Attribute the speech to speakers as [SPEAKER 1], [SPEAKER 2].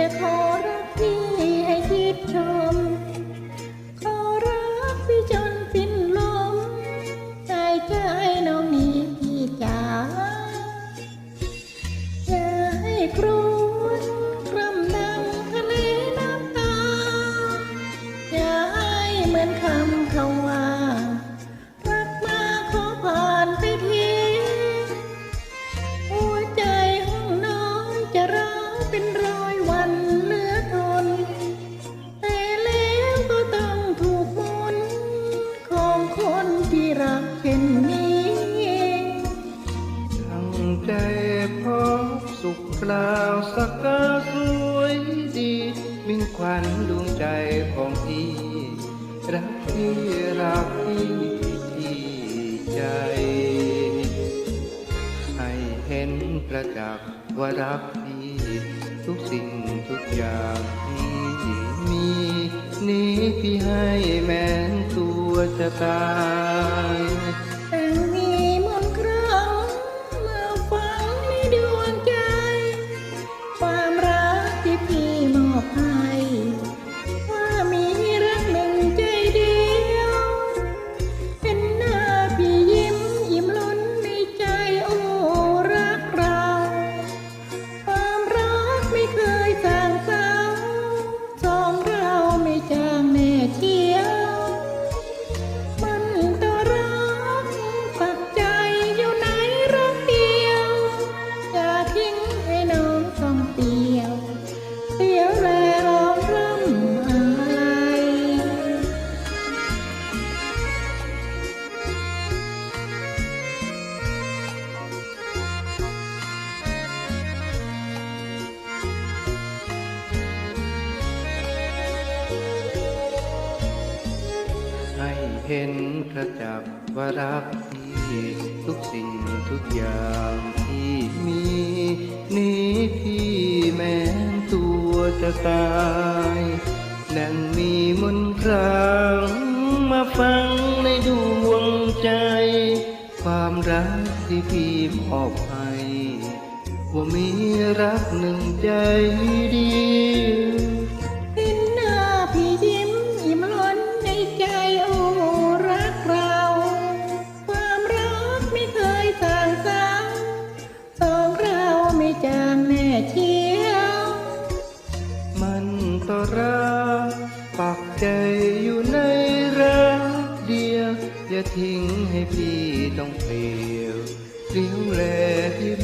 [SPEAKER 1] จะ กเช่นนี้
[SPEAKER 2] ตั้งใจพบสุขกล่าวสักกาสวยดีมิ่งขวัญดวงใจของพี่ รักพี่รักพี่ที่ใจ ให้เห็นประจักษ์ว่ารักพี่ ทุกสิ่งทุกอย่างที่มี นี้พี่ให้แม้นตัวจะตาย
[SPEAKER 1] แให้เห็นประ
[SPEAKER 2] จักว่ารักพี่ทุกสิ่งทุกอย่างที่มีนี้พี่แม้นตัวจะตายนั่นมีมนครั้งมาฟังในดวงใจ ความรักที่พี่มอบให้ว่ามีรักหนึ่งใจเดียว รักปักใจอยู่ในรักเดียว อย่าทิ้งให้พี่ต้องเปลี่ยวเลี้ยวแลที่